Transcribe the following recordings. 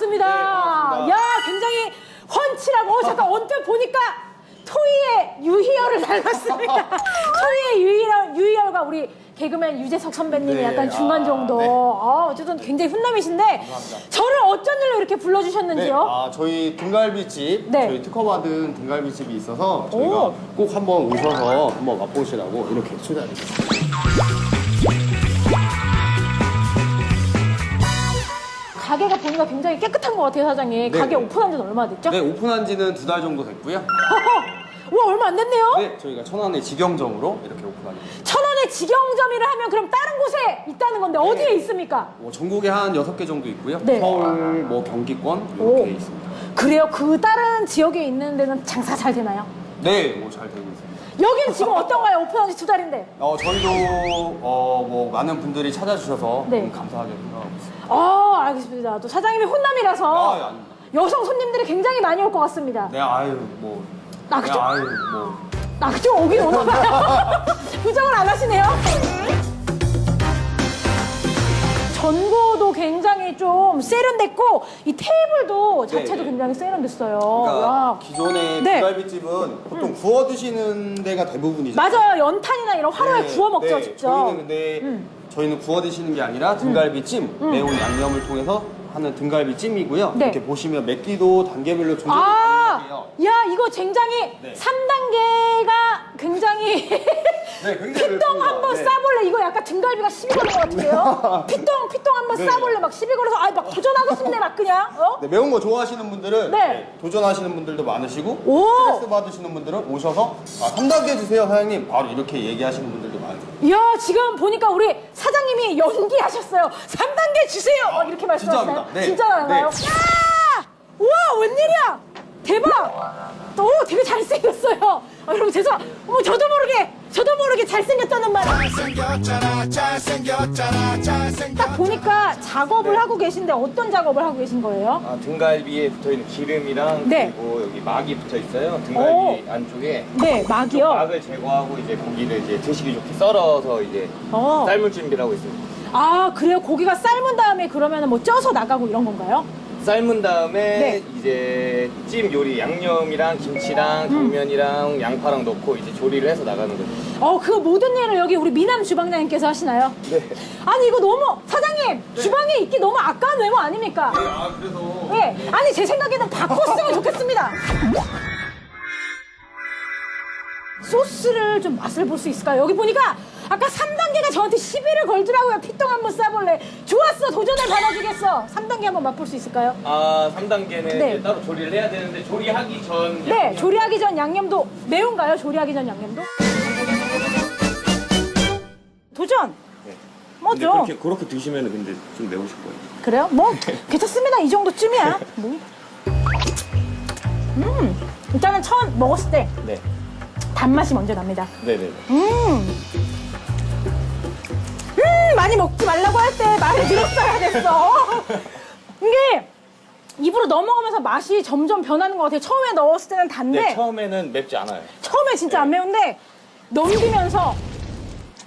반갑습니다. 네, 반갑습니다. 야, 굉장히 훤칠하고 어, 잠깐 언뜻 보니까 토이의 유희열을 닮았습니다. 토이의 유희열, 유희열과 우리 개그맨 유재석 선배님이 네, 약간 중간 아, 정도. 네. 아, 어쨌든 굉장히 훈남이신데 저를 어쩐 일로 이렇게 네, 불러주셨는지요? 아, 저희 등갈비집, 네. 저희 특허받은 등갈비집이 있어서 저희가 오. 꼭 한번 오셔서 한번 맛보시라고 이렇게 초대하겠습니다. 가게가 보니까 굉장히 깨끗한 것 같아요, 사장님. 네, 가게 네. 오픈한 지는 얼마 됐죠? 네, 오픈한 지는 두 달 정도 됐고요. 와, 얼마 안 됐네요? 네, 저희가 천안의 직영점으로 이렇게 오픈하게 천원의 직영점이라 하면 그럼 다른 곳에 있다는 건데 어디에 있습니까? 뭐 전국에 한 여섯 개 정도 있고요. 네. 서울, 뭐 경기권 오. 이렇게 있습니다. 그래요? 그 다른 지역에 있는 데는 장사 잘 되나요? 네, 뭐 잘 되고 있습니다. 여기는 지금 어떤가요? 오픈한 지 두 달인데. 어, 저희도 어, 뭐 많은 분들이 찾아주셔서 네. 너무 감사하게 생각하고 있습니다. 아, 알겠습니다. 또 사장님이 혼남이라서 아, 예, 아닙니다. 여성 손님들이 굉장히 많이 올 것 같습니다. 네, 아유, 뭐. 아, 네, 그죠? 아유, 뭐. 아, 그쪽 오긴 오나 봐요. 부정을 안 하시네요. 전고도 굉장히 좀 세련됐고 이 테이블도 자체도 네, 네. 굉장히 세련됐어요. 그러니까 와. 기존의 네. 등갈비집은 보통 구워 드시는 데가 대부분이죠. 맞아요. 연탄이나 이런 화로에 네, 구워 먹죠, 네, 직접. 저희는 근데 음. 저희는 구워 드시는 게 아니라 등갈비찜 매운 양념을 통해서 하는 등갈비찜이고요. 네. 이렇게 보시면 맵기도 단계별로 조절이 아, 가능해요. 야, 이거 굉장히 네. 3단계가 굉장히 네, 굉장히 피똥. 한번 네. 싸볼래? 이거 약간 등갈비가 시비 거는 것 같은데요? 피똥, 피똥 한번 네. 싸볼래? 막 시비 걸어서, 아, 막 도전하고 싶네, 막 그냥. 어? 네, 매운 거 좋아하시는 분들은 네. 네, 도전하시는 분들도 많으시고 오! 스트레스 받으시는 분들은 오셔서 아, 3단계 주세요 사장님 바로 이렇게 얘기하시는 분들도 많아요. 이야, 지금 보니까 우리 사장님이 연기하셨어요. 3단계 주세요! 막 이렇게 말씀하시나요? 진짜입니다. 네. 진짜인가요? 네. 야! 우와, 웬일이야! 대박! 또 되게 잘생겼어요. 아, 여러분, 죄송, 어머, 저도 모르게, 저도 모르게 잘생겼다는 말. 잘생겼잖아 잘생겼잖아 잘생겼 딱 보니까 작업을 하고 계신데 어떤 작업을 하고 계신 거예요? 아, 등갈비에 붙어 있는 기름이랑 네. 그리고 여기 막이 붙어 있어요. 등갈비 안쪽에 네, 막이요. 막을 제거하고 이제 고기를 이제 드시기 좋게 썰어서 이제 어. 삶을 준비를 하고 있습니다. 아, 그래요? 고기가 삶은 다음에 그러면 뭐 쪄서 나가고 이런 건가요? 삶은 다음에 네. 이제 찜 요리 양념이랑 김치랑 음. 당면이랑 양파랑 넣고 이제 조리를 해서 나가는 거죠. 어, 그 모든 일을 여기 우리 미남 주방장님께서 하시나요? 네. 아니, 이거 너무, 사장님, 주방에 있기 너무 아까운 외모 아닙니까? 아 그래서 예. 아니, 제 생각에는 바꿨으면 좋겠습니다. 소스를 좀 맛을 볼 수 있을까요? 여기 보니까 아까 3단계가 저한테 시비를 걸더라고요. 피똥 한번 싸볼래. 좋았어. 도전을 받아주겠어. 3단계 한번 맛볼 수 있을까요? 아, 3단계는 네. 따로 조리를 해야 되는데 조리하기 전 네. 양념 조리하기 전 양념도 매운가요? 조리하기 전 양념도? 도전! 네. 근데 뭐죠? 그렇게 그렇게 드시면 근데 좀 매우실 거예요. 그래요? 뭐 괜찮습니다. 이 정도쯤이야. 뭐. 음 일단은 처음 먹었을 때 네. 단맛이 먼저 납니다. 네, 네. 음. 음 많이 먹지 말라고 할 때 말을 들었어야 됐어. 이게 입으로 넘어가면서 맛이 점점 변하는 것 같아요. 처음에 넣었을 때는 단데 네, 처음에는 맵지 않아요. 처음에 진짜 안 매운데 넘기면서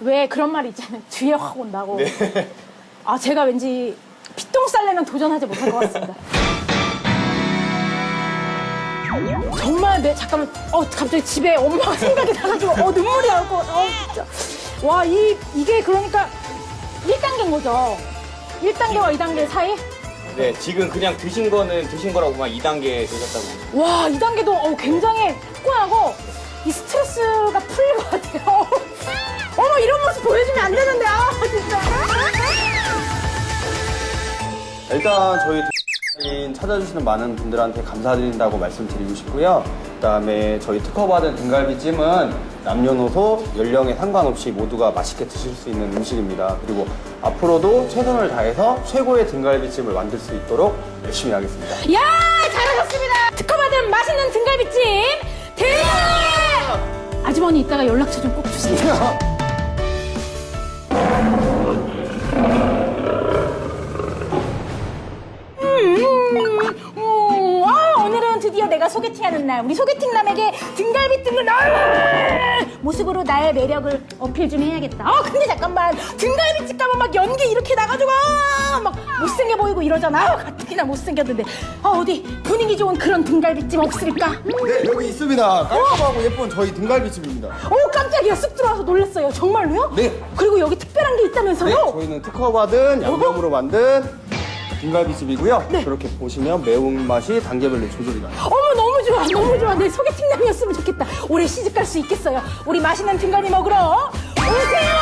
왜 그런 말이 있잖아요. 뒤에 확 온다고. 네. 아 제가 왠지 피똥 쌀려면 도전하지 못할 것 같습니다. 정말 내 잠깐만 어 갑자기 집에 엄마가 생각이 나가지고 어 눈물이 나올 것 같아. 어 진짜 와 이 이게 그러니까 1단계인 거죠. 1단계와 2단계 사이? 네, 지금 그냥 드신 거는 드신 거라고만 2단계 드셨다고. 와, 2단계도 어, 굉장히 후하고 이 스트레스가 풀릴 것 같아요. 어머, 이런 모습 보여주면 안 되는데, 아, 진짜. 일단 저희 찾아주시는 많은 분들한테 감사드린다고 말씀드리고 싶고요. 그다음에 저희 특허받은 등갈비찜은 남녀노소 연령에 상관없이 모두가 맛있게 드실 수 있는 음식입니다. 그리고 앞으로도 최선을 다해서 최고의 등갈비찜을 만들 수 있도록 열심히 하겠습니다. 야, 잘하셨습니다. 특허받은 맛있는 등갈비찜, 대박! 아주머니 이따가 연락처 좀 꼭 주세요. 소개팅 하는 날. 우리 소개팅 남에게 등갈비 뜬을 날 모습으로 나의 매력을 어필 좀 해야겠다. 아, 근데 잠깐만. 등갈비 집 가면 막 연기 이렇게 나가지고 아, 막 못생겨 보이고 이러잖아. 가뜩이나 못생겼는데. 아, 어디 분위기 좋은 그런 등갈비집 없을까? 네, 여기 있습니다. 깔끔하고 예쁜 저희 등갈비집입니다. 오, 깜짝이야. 쓱 들어와서 놀랐어요. 정말로요? 네. 그리고 여기 특별한 게 네, 있다면서요? 저희는 특허받은 양념으로 만든 등갈비집이고요. 그렇게 보시면 매운맛이 단계별로 조절이 나요. 어머 너무 좋아 너무 좋아. 내 소개팅 남이었으면 좋겠다. 올해 시집 갈 수 있겠어요. 우리 맛있는 등갈비 먹으러 오세요